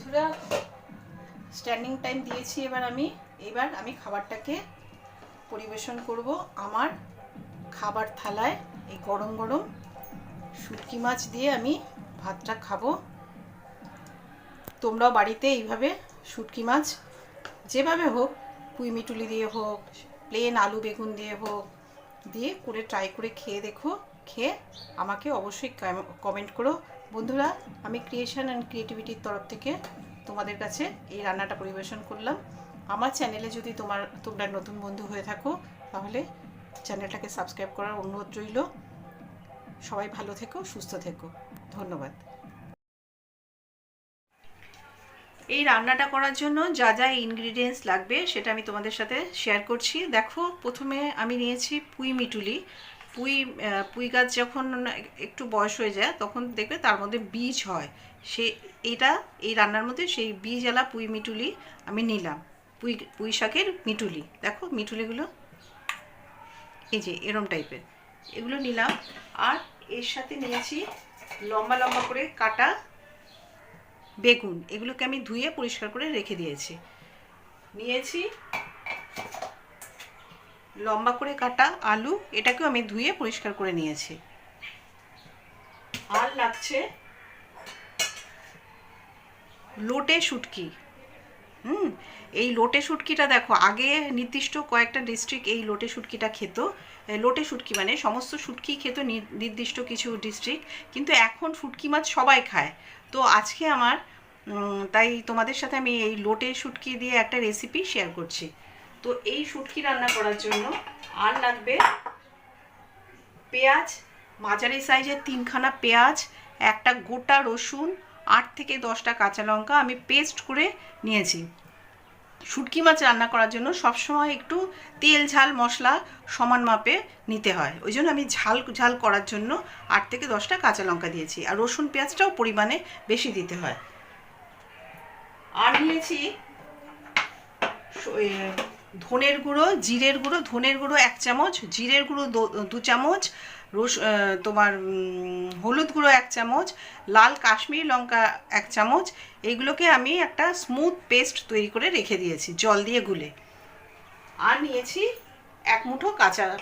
বন্ধুরা standing time দিয়েছি এবার আমি। এবার আমি খাবারটাকে পরিবেশন করব আমার খাবার থালায়। এই গরম গরম শুটকি মাছ দিয়ে আমি ভাতটা খাব। তোমরাও বাড়িতে এইভাবে শুটকি মাছ যেভাবে হোক, পুঁই মিটুলি দিয়ে হোক প্লেন আলু বেগুন দিয়ে হোক, দিয়ে করে ট্রাই করে খেয়ে দেখো। খেয়ে আমাকে অবশ্যই কমেন্ট করো। বন্ধুরা, আমি ক্রিয়েশন অ্যান্ড ক্রিয়েটিভিটির তরফ থেকে তোমাদের কাছে এই রান্নাটা পরিবেশন করলাম। আমার চ্যানেলে যদি তোমার, তোমরা নতুন বন্ধু হয়ে থাকো, তাহলে চ্যানেলটাকে সাবস্ক্রাইব করার অনুরোধ রইল। সবাই ভালো থেকো, সুস্থ থেকো। ধন্যবাদ। এই রান্নাটা করার জন্য যা যা ইনগ্রিডিয়েন্টস লাগবে, সেটা আমি তোমাদের সাথে শেয়ার করছি। দেখো, প্রথমে আমি নিয়েছি পুঁই মিটুলি। পুঁই পুঁই গাছ যখন একটু বয়স হয়ে যায়, তখন দেখবে তার মধ্যে বীজ হয়। সে, এটা, এই রান্নার মধ্যে সেই বীজওয়ালা পুঁই মিটুলি আমি নিলাম। পুঁই পুঁই শাকের মিটুলি। দেখো মিটুলিগুলো, এই যে এরম টাইপের। এগুলো নিলাম। আর এর সাথে নিয়েছি লম্বা লম্বা করে কাটা বেগুন। এগুলোকে আমি ধুয়ে পরিষ্কার করে রেখে দিয়েছি। নিয়েছি লম্বা করে কাটা আলু, এটাকেও আমি ধুয়ে পরিষ্কার করে নিয়েছি। আর লাগছে লোটে শুটকি। হুম, এই লোটে শুটকিটা দেখো, আগে নির্দিষ্ট কয়েকটা ডিস্ট্রিক্ট এই লোটে শুটকিটা খেত। লোটে শুটকি মানে সমস্ত শুটকি খেত নির- নির্দিষ্ট কিছু ডিস্ট্রিক্ট কিন্তু এখন শুটকি মাছ সবাই খায়। তো আজকে আমার তাই তোমাদের সাথে আমি এই লোটে শুটকি দিয়ে একটা রেসিপি শেয়ার করছি। তো এই শুটকি রান্না করার জন্য আর লাগবে পেঁয়াজ, মাঝারি সাইজের তিনখানা পেঁয়াজ, একটা গোটা রসুন, আট থেকে দশটা কাঁচা লঙ্কা আমি পেস্ট করে নিয়েছি। শুটকি মাছ রান্না করার জন্য সবসময় একটু তেল, ঝাল, মশলা সমান মাপে নিতে হয়। ওই জন্য আমি ঝাল ঝাল করার জন্য আট থেকে দশটা কাঁচা লঙ্কা দিয়েছি। আর রসুন পেঁয়াজটাও পরিমাণে বেশি দিতে হয়। আর নিয়েছি ধনের গুঁড়ো, জিরের গুঁড়ো, ধনের গুঁড়ো এক চামচ, জিরের গুঁড়ো দো- চামচ, রস তোমার হলুদ গুঁড়ো এক চামচ, লাল কাশ্মীরি লঙ্কা এক চামচ, এইগুলোকে আমি একটা স্মুথ পেস্ট তৈরি করে রেখে দিয়েছি, জল দিয়ে গুলে। আর নিয়েছি এক মুঠো কাঁচা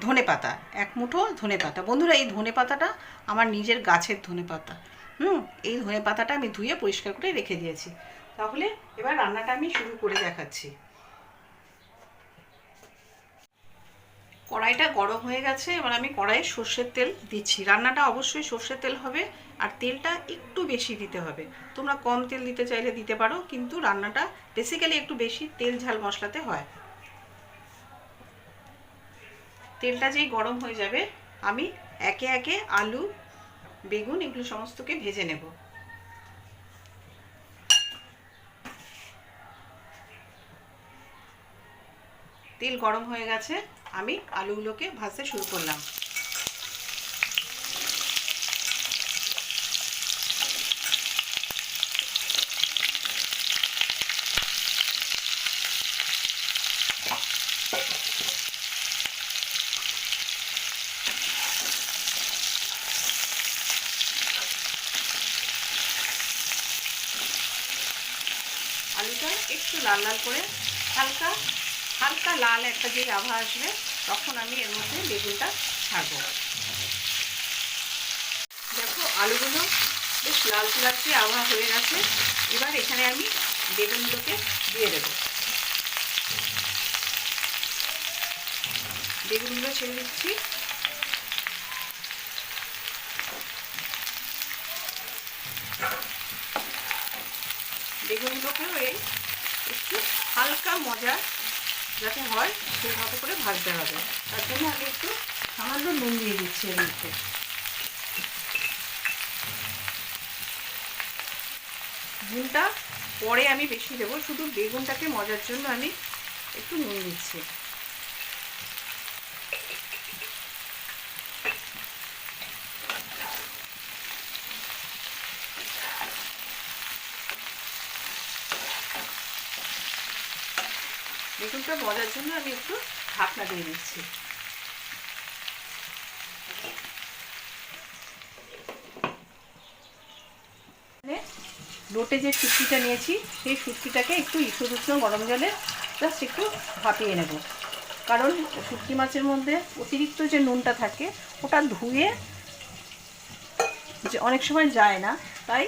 ধনে পাতা, এক মুঠো ধনে পাতা। বন্ধুরা, এই ধনে পাতাটা আমার নিজের গাছের ধনে পাতা। হুম, এই ধনে পাতাটা আমি ধুয়ে পরিষ্কার করে রেখে দিয়েছি। তাহলে এবার রান্নাটা আমি শুরু করে দেখাচ্ছি। কড়াইটা গরম হয়ে গেছে, এবার আমি কড়াইয়ে সর্ষের তেল দিচ্ছি। রান্নাটা অবশ্যই সর্ষের তেল হবে আর তেলটা একটু বেশি দিতে হবে। তোমরা কম তেল দিতে চাইলে দিতে পারো, কিন্তু রান্নাটা বেসিক্যালি একটু বেশি তেল ঝাল মশলাতে হয়। তেলটা যেই গরম হয়ে যাবে, আমি একে একে আলু, বেগুন এগুলো সমস্তকে ভেজে নেব। তেল গরম হয়ে গেছে আমি আলুগুলোকে ভাজতে শুরু করলাম। আলুটা একটু লাল লাল করে হালকা হালকা লাল একটা যে আভা আসবে তখন আমি এর মধ্যে বেগুনটা ছাড়বো। দেখো, আলুগুলো বেশ লাল লালচে আবহাওয়া হয়ে গেছে। এবার এখানে আমি বেগুনগুলোকে দিয়ে দেবো। বেগুনগুলো ছেড়ে দিচ্ছি। বেগুনগুলোকেও এই একটু হালকা মজা যাতে হয় সেই মতো করে ভাজতে হবে। তার জন্য আমি একটু সামান্য নুন দিয়ে দিচ্ছি এর মধ্যে। নুনটা পরে আমি বেশি দেবো, শুধু বেগুনটাকে মজার জন্য আমি একটু নুন দিচ্ছি। বেগুনটা মজার জন্য আমি একটু ঢাকনা দিয়ে দিচ্ছি। এখানে লোটে যে শুটকিটা নিয়েছি, সেই শুটকিটাকে একটু ইসুদ উষ্ণ গরম জলে জাস্ট একটু ভাপিয়ে নেব। কারণ শুটকি মাছের মধ্যে অতিরিক্ত যে নুনটা থাকে, ওটা ধুয়ে যে অনেক সময় যায় না, তাই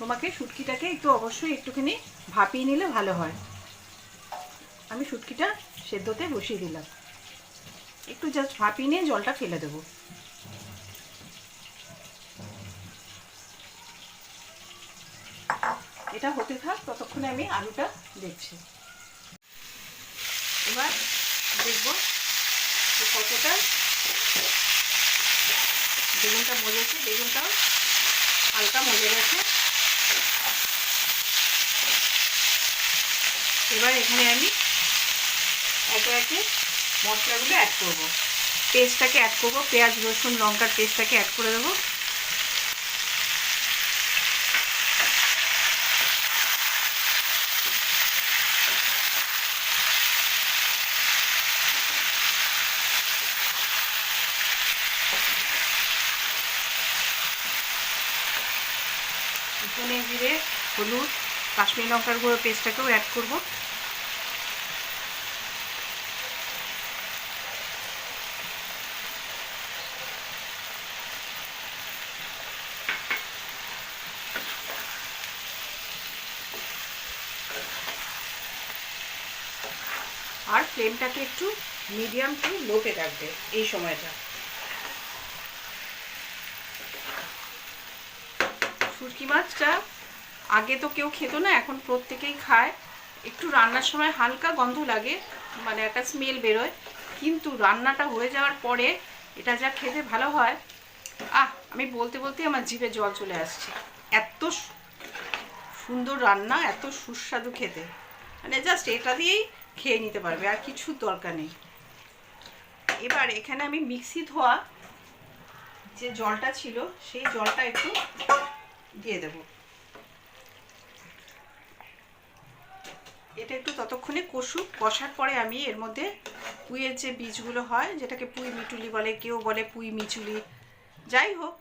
তোমাকে শুটকিটাকে একটু অবশ্যই একটুখানি ভাপিয়ে নিলে ভালো হয়। আমি শুটকিটা সেদ্ধতে বসিয়ে দিলাম। একটু জাস্ট ভাপিয়ে নিয়ে জলটা ফেলে দেবো। এটা হতে থাক, ততক্ষণে আমি আলুটা দেখছি। এবার দেখব কতটা বেগুনটা মজেছে, বেগুনটাও হালকা মজে গেছে। এবার এখানে আমি একে একে মশলাগুলো অ্যাড করব। পেস্টটাকে অ্যাড করব, পেঁয়াজ, রসুন, লঙ্কার পেস্টটাকে অ্যাড করে দেবো। ধনে জিরে, হলুদ, কাশ্মীর লঙ্কার গুঁড়ো পেস্টটাকেও অ্যাড করব আর ফ্লেমটাকে একটু মিডিয়াম টু লোতে রাখবে এই সময়টা। শুটকি মাছটা আগে তো কেউ খেত না, এখন প্রত্যেকেই খায়। একটু রান্নার সময় হালকা গন্ধ লাগে মানে একটা স্মেল বেরোয়। কিন্তু রান্নাটা হয়ে যাওয়ার পরে এটা যা খেতে ভালো হয়, আহ, আমি বলতে বলতে আমার জিভে জল চলে আসছে। এত সুন্দর রান্না, এত সুস্বাদু খেতে। মানে জাস্ট এটা দিয়েই খেয়ে নিতে পারবে, আর কিছুর দরকার নেই। এবার এখানে আমি মিক্সি ধোয়া যে জলটা ছিল, সেই জলটা একটু দিয়ে দেব। এটা একটু ততক্ষণে কষুক, কষার পরে আমি এর মধ্যে পুইয়ের যে বীজগুলো হয়, যেটাকে পুই মিটুলি বলে, কেউ বলে পুঁই মিচুলি, যাই হোক,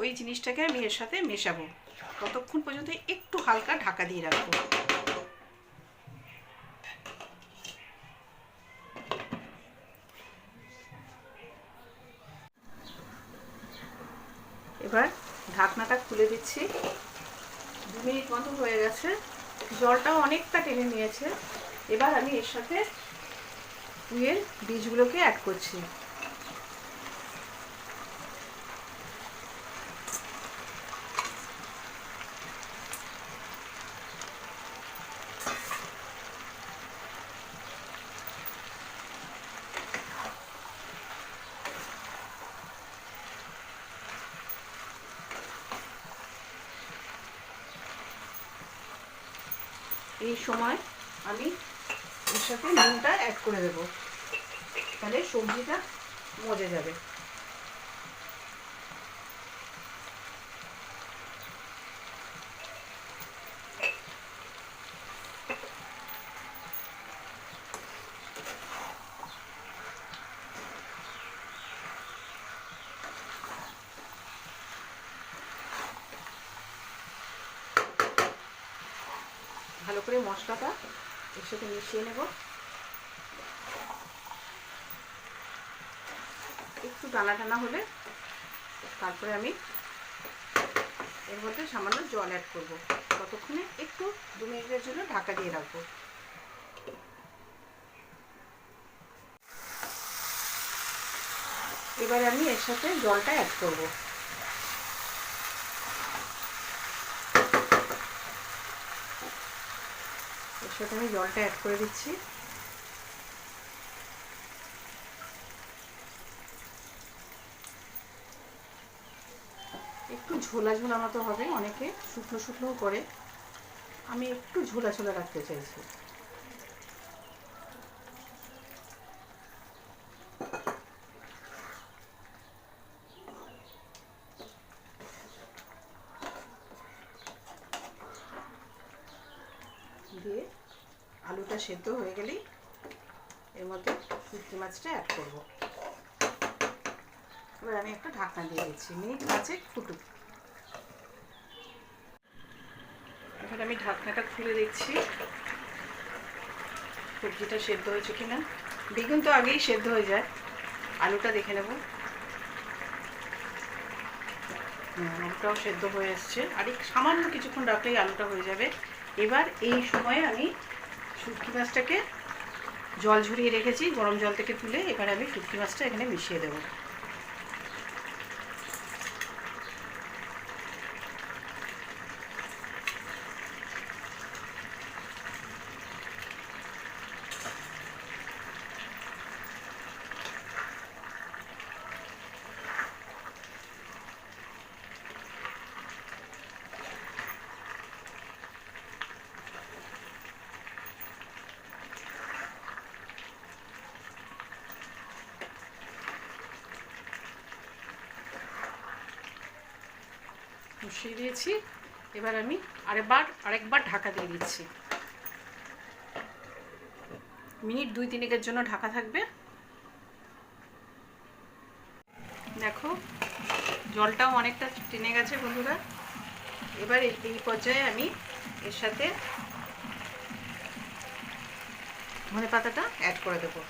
ওই জিনিসটাকে আমি এর সাথে মেশাবো। ততক্ষণ পর্যন্ত একটু হালকা ঢাকা দিয়ে রাখব। খুলে দিচ্ছি। দু মিনিট মতো হয়ে গেছে। জলটাও অনেকটা টেনে নিয়েছে। এবার আমি এর সাথে পুইয়ের বীজগুলোকে অ্যাড করছি। এই সময় আমি এর সাথে নুনটা অ্যাড করে দেবো। তাহলে সবজিটা মজে যাবে। ভালো করে মশলাটা এর সাথে মিশিয়ে নেব। একটু টানা টানা হলে তারপরে আমি এর মধ্যে সামান্য জল অ্যাড করব। ততক্ষণে একটু দু মিনিটের জন্য ঢাকা দিয়ে রাখব। এবারে আমি এর সাথে জলটা অ্যাড করব। সাথে আমি জলটা অ্যাড করে দিচ্ছি। একটু ঝোলা ঝোলা মতো হবে অনেকে, শুকনো শুকনোও করে। আমি একটু ঝোলা ঝোলা রাখতে চাইছি। দিয়ে আলুটা সেদ্ধ হয়ে গেলেই এর মধ্যে শুটকি মাছটা অ্যাড করব। এবার আমি একটা ঢাকনা দিয়ে দিচ্ছি, মিনিট পাঁচে ফুটুক। এবার আমি ঢাকনাটা খুলে দেখছি সবজিটা সেদ্ধ হয়েছে কিনা? বেগুন তো আগেই সেদ্ধ হয়ে যায়। আলুটা দেখে নেব। আলুটাও সেদ্ধ হয়ে এসছে আর সামান্য কিছুক্ষণ রাখলেই আলুটা হয়ে যাবে। এবার এই সময়ে আমি শুটকি মাছটাকে জল ঝরিয়ে রেখেছি, গরম জল থেকে তুলে এবার আমি শুটকি মাছটা এখানে মিশিয়ে দেবো। বসিয়ে দিয়েছি। এবার আমি আরেকবার আরেকবার ঢাকা দিয়ে দিচ্ছি। মিনিট দুই তিনেকের জন্য ঢাকা থাকবে। দেখো, জলটাও অনেকটা টেনে গেছে বন্ধুরা। এবার এই- পর্যায়ে আমি এর সাথে ধনে পাতাটা অ্যাড করে দেবো।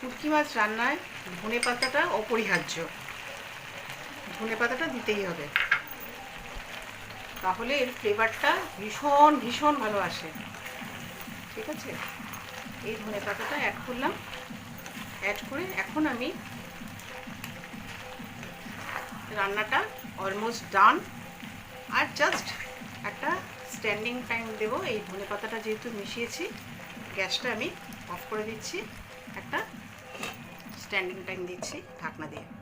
শুটকি মাছ রান্নায় ধনে পাতাটা অপরিহার্য। ধনে পাতাটা দিতেই হবে। তাহলে এর ফ্লেভারটা ভীষণ ভীষণ ভালো আসে। ঠিক আছে? এই ধনে পাতাটা অ্যাড করলাম। অ্যাড করে এখন আমি রান্নাটা অলমোস্ট ডান আর জাস্ট একটা স্ট্যান্ডিং টাইম দেবো। এই ধনে পাতাটা যেহেতু মিশিয়েছি, গ্যাসটা আমি অফ করে দিচ্ছি। একটা স্ট্যান্ডিং টাইম দিচ্ছি ঢাকনা দিয়ে।